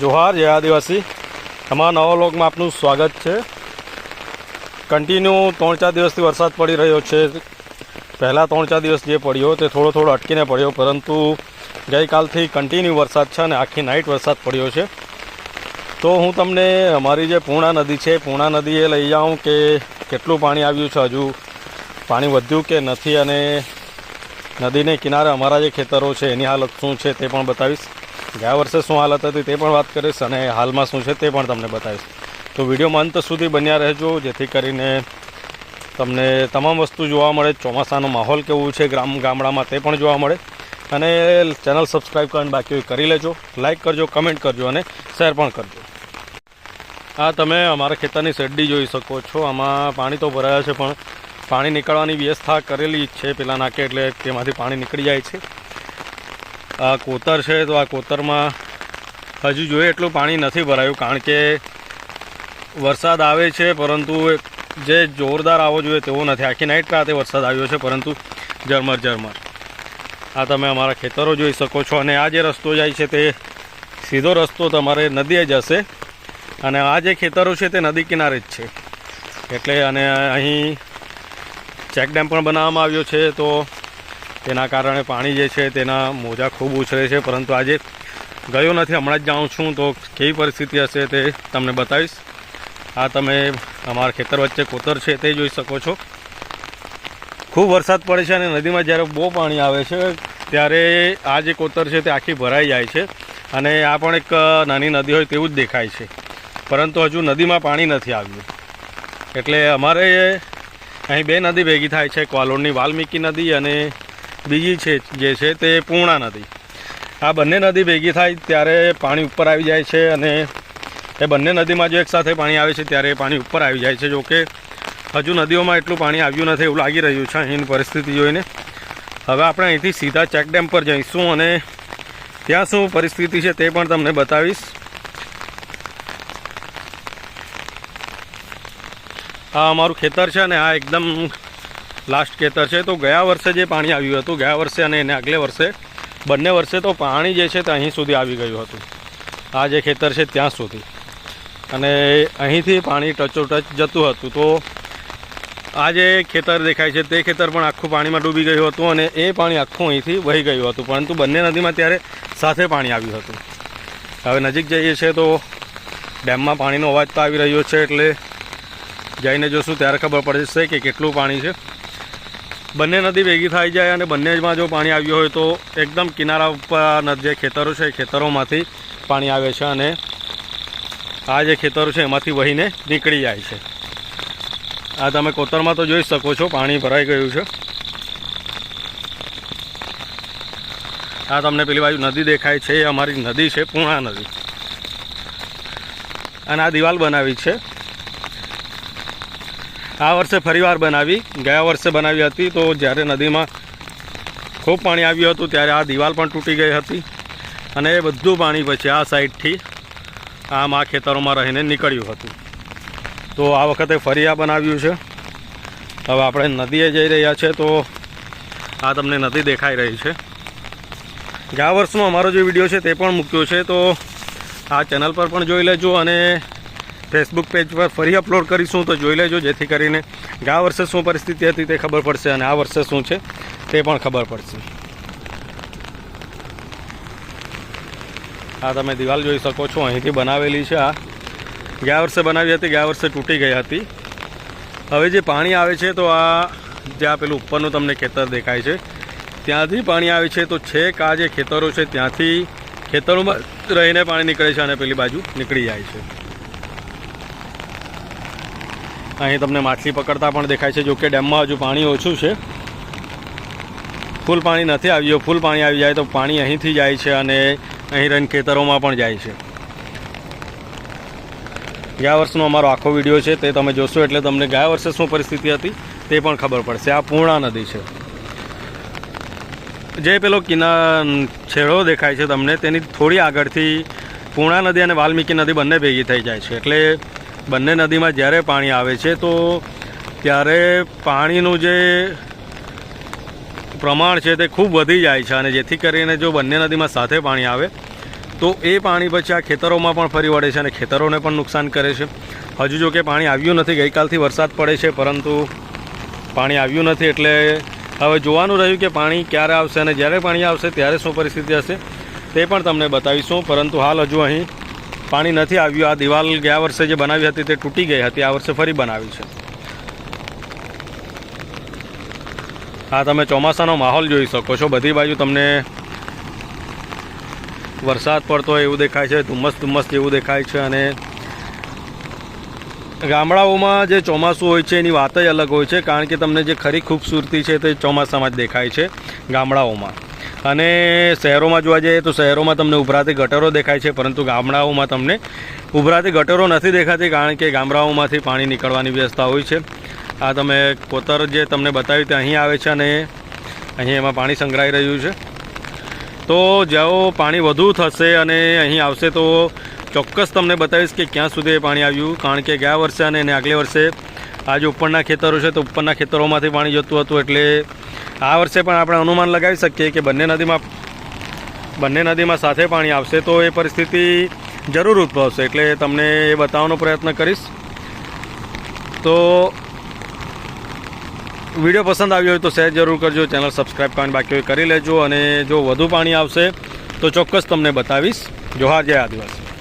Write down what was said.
જોહાર, જય આદિવાસી. તમારા નવા વ્લોગમાં આપનું સ્વાગત છે. કન્ટિન્યુ ત્રણ ચાર દિવસથી વરસાદ પડી રહ્યો છે. પહેલાં ત્રણ ચાર દિવસ જે પડ્યો તે થોડો થોડો અટકીને પડ્યો, પરંતુ ગઈકાલથી કન્ટિન્યુ વરસાદ છે અને આખી નાઇટ વરસાદ પડ્યો છે. તો હું તમને અમારી જે પૂર્ણા નદી છે, પૂર્ણા નદીએ લઈ જાઉં કે કેટલું પાણી આવ્યું છે હજુ? પાણી વધ્યું કે નથી? અને નદીને કિનારે અમારા જે ખેતરો છે, એની હાલત શું છે તે પણ બતાવીશ. ગયા વર્ષે શું હાલત હતી તે પણ વાત કરીશ અને હાલમાં શું છે તે પણ તમને બતાવીશ. તો વિડીયોમાં અંત સુધી બન્યા રહેજો, જેથી કરીને તમને તમામ વસ્તુ જોવા મળે, ચોમાસાનો માહોલ કેવું છે ગ્રામ ગામડામાં તે પણ જોવા મળે. અને ચેનલ સબસ્ક્રાઈબ કરીને બાકી કરી લેજો, લાઇક કરજો, કમેન્ટ કરજો અને શેર પણ કરજો. આ તમે અમારા ખેતરની શેરડી જોઈ શકો છો, આમાં પાણી તો ભરાયા છે પણ પાણી નીકળવાની વ્યવસ્થા કરેલી છે પેલા નાકે એટલે તેમાંથી પાણી નીકળી જાય છે. આ કોતર છે તો આ કોતરમાં હજુ જોઈએ એટલું પાણી નથી ભરાયું, કારણ કે વરસાદ આવે છે, પરંતુ જે જોરદાર આવવો જોઈએ તેવો નથી. આખી નાઇટ રાતે વરસાદ આવ્યો છે, પરંતુ ઝરમર ઝરમર. આ તમે અમારા ખેતરો જોઈ શકો છો, અને આ જે રસ્તો જાય છે તે સીધો રસ્તો તમારે નદીએ જશે અને આ જે ખેતરો છે તે નદી કિનારે જ છે. એટલે અને અહીં ચેકડેમ પણ બનાવવામાં આવ્યો છે, તો તેના કારણે પાણી જે છે તેના મોજા ખૂબ ઉછળે છે, પરંતુ આજે ગયો નથી, હમણાં જ જાઉં છું, તો કેવી પરિસ્થિતિ હશે તે તમને બતાવીશ. આ તમે અમારા ખેતર વચ્ચે કોતર છે તે જોઈ શકો છો. ખૂબ વરસાદ પડે છે અને નદીમાં જ્યારે બહુ પાણી આવે છે, ત્યારે આ જે કોતર છે તે આખી ભરાઈ જાય છે અને આ પણ એક નાની નદી હોય તેવું જ દેખાય છે. પરંતુ હજુ નદીમાં પાણી નથી આવ્યું. એટલે અમારે અહીં બે નદી ભેગી થાય છે, ક્વાલોડની વાલ્મીકી નદી અને બીજી છે જે છે તે પૂર્ણા નદી. આ બંને નદી ભેગી થાય ત્યારે પાણી ઉપર આવી જાય છે અને એ બંને નદીમાં જો એકસાથે પાણી આવે છે ત્યારે પાણી ઉપર આવી જાય છે. જોકે હજુ નદીઓમાં એટલું પાણી આવ્યું નથી એવું લાગી રહ્યું છે અહીંની પરિસ્થિતિ જોઈને. હવે આપણે અહીંથી સીધા ચેક ડેમ પર જઈશું અને ત્યાં શું પરિસ્થિતિ છે તે પણ તમને બતાવીશ. આ અમારું ખેતર છે અને આ એકદમ લાસ્ટ ખેતર છે. તો ગયા વર્ષે જે પાણી આવ્યું હતું, ગયા વર્ષે અને એને આગલે વર્ષે, બંને વર્ષે તો પાણી જે છે તે અહીં સુધી આવી ગયું હતું. આ જે ખેતર છે ત્યાં સુધી. અને અહીંથી પાણી ટચોટચ જતું હતું. તો આ જે ખેતર દેખાય છે તે ખેતર પણ આખું પાણીમાં ડૂબી ગયું હતું અને એ પાણી આખું અહીંથી વહી ગયું હતું. પરંતુ બંને નદીમાં ત્યારે સાથે પાણી આવ્યું હતું. હવે નજીક જઈએ છીએ તો ડેમમાં પાણીનો અવાજ તો આવી રહ્યો છે એટલે જઈને જોશું. ત્યારે ખબર પડશે કે કેટલું પાણી છે. બંને નદી ભેગી થઈ જાય અને બંનેમાં જો પાણી આવ્યું હોય તો એકદમ કિનારા ઉપર જે ખેતરો છે ખેતરોમાંથી પાણી આવે છે અને આ જે ખેતરો છે એમાંથી વહીને નીકળી જાય છે. આ તમે કોતરમાં તો જોઈ શકો છો, પાણી ભરાઈ ગયું છે. આ તમને પેલી બાજુ નદી દેખાય છે, એ અમારી નદી છે, પૂણા નદી. અને આ દિવાલ બનાવી છે. આ વર્ષે ફરીવાર બનાવી. ગયા વર્ષે બનાવી હતી તો જ્યારે નદીમાં ખૂબ પાણી આવ્યું હતું ત્યારે આ દિવાલ પણ તૂટી ગઈ હતી અને એ બધું પાણી પછી આ સાઈડથી આમ આ ખેતરોમાં રહીને નીકળ્યું હતું. તો આ વખતે ફરી આ બનાવ્યું છે. હવે આપણે નદીએ જઈ રહ્યા છે તો આ તમને નદી દેખાઈ રહી છે. ગયા વર્ષનો અમારો જે વીડિયો છે તે પણ મૂક્યો છે તો આ ચેનલ પર પણ જોઈ લેજો અને ફેસબુક પેજ પર ફરી અપલોડ કરીશું તો જોઈ લેજો, જેથી કરીને ગયા વર્ષે શું પરિસ્થિતિ હતી તે ખબર પડશે અને આ વર્ષે શું છે તે પણ ખબર પડશે. આ તમે દિવાલ જોઈ શકો છો, અહીંથી બનાવેલી છે આ. ગયા વર્ષે બનાવી હતી ગયા વર્ષે તૂટી ગઈ હતી. હવે જે પાણી આવે છે તો આ જે આ પેલું ઉપરનું તમને ખેતર દેખાય છે. ત્યાંથી પાણી આવે છે તો છેક આ જે ખેતરો છે ત્યાંથી ખેતરોમાં રહીને પાણી નીકળે છે અને પેલી બાજુ નીકળી જાય છે. અહીં તમને માછલી પકડતા પણ દેખાય છે જોકે ડેમમાં હજુ પાણી ઓછું છે. ફૂલ પાણી નથી આવ્યું. ફૂલ પાણી આવી જાય તો પાણી અહીંથી જાય છે અને અહીં રહીને ખેતરોમાં પણ જાય છે. ગયા વર્ષનો અમારો આખો વીડિયો છે, તે તમે જોશો એટલે તમને ગયા વર્ષે શું પરિસ્થિતિ હતી તે પણ ખબર પડશે. આ પૂર્ણા નદી છે. જે પેલો કિના છેડો દેખાય છે તમને, તેની થોડી આગળથી પૂર્ણા નદી અને વાલ્મીકી નદી બંને ભેગી થઈ જાય છે. એટલે બંને નદીમાં જ્યારે પાણી આવે છે, તો ત્યારે પાણીનું જે પ્રમાણ છે તે ખૂબ વધી જાય છે અને જેથી કરીને જો બંને નદીમાં સાથે પાણી આવે, તો એ પાણી પછી આ ખેતરોમાં પણ ફરી વળે છે અને ખેતરોને પણ નુકસાન કરે છે. હજુ જો કે પાણી આવ્યું નથી, ગઈકાલથી વરસાદ પડે છે, પરંતુ પાણી આવ્યું નથી એટલે હવે જોવાનું રહ્યું કે પાણી ક્યારે આવશે અને જ્યારે પાણી આવશે ત્યારે શું પરિસ્થિતિ હશે તે પણ તમને બતાવીશું. પરંતુ હાલ હજુ અહીં પાણી નથી આવ્યું. આ દિવાલ ગયા વર્ષે જે બનાવી હતી તે તૂટી ગઈ હતી. આ વર્ષે ફરી બનાવી છે. હા, તમે ચોમાસાનો માહોલ જોઈ શકો છો. બધી બાજુ તમને વરસાદ પડતો એવું દેખાય છે. ધુમ્મસ ધુમ્મસ જેવું દેખાય છે અને ગામડાઓમાં જે ચોમાસું હોય છે એની વાત જ અલગ હોય છે. કારણ કે તમને જે ખરી ખૂબસૂરતી છે તે ચોમાસામાં જ દેખાય છે ગામડાઓમાં. અને શહેરોમાં જોવા જઈએ તો શહેરોમાં તમને ઉભરાતી ગટરો દેખાય છે, પરંતુ ગામડાઓમાં તમને ઉભરાતી ગટરો નથી દેખાતી, કારણ કે ગામડાઓમાંથી પાણી નીકળવાની વ્યવસ્થા હોય છે. આ તમે કોતર જે તમને બતાવ્યું તે અહીં આવે છે અને અહીં એમાં પાણી સંગ્રહાઈ રહ્યું છે. તો જ્યાં પાણી વધુ થશે અને અહીં આવશે તો ચોક્કસ તમને બતાવીશ કે ક્યાં સુધી પાણી આવ્યું, કારણ કે ગયા વર્ષે અને એને આગલે વર્ષે આજે ઉપરના ખેતરો છે, તો ઉપરના ખેતરોમાંથી પાણી જતું હતું એટલે આ વર્ષે પણ આપણે અનુમાન લગાવી શકીએ કે બંને નદીમાં બંને નદીમાં સાથે પાણી આવશે તો એ પરિસ્થિતિ જરૂર ઉદ્ભવશે. એટલે તમને એ બતાવવાનો પ્રયત્ન કરીશ. તો વીડિયો પસંદ આવ્યો હોય તો શેર જરૂર કરજો, ચેનલ સબસ્ક્રાઈબ કરવાની બાકી હોય કરી લેજો, અને જો વધુ પાણી આવશે તો ચોક્કસ તમને બતાવીશ. જોહાર, જય આદિવાસી.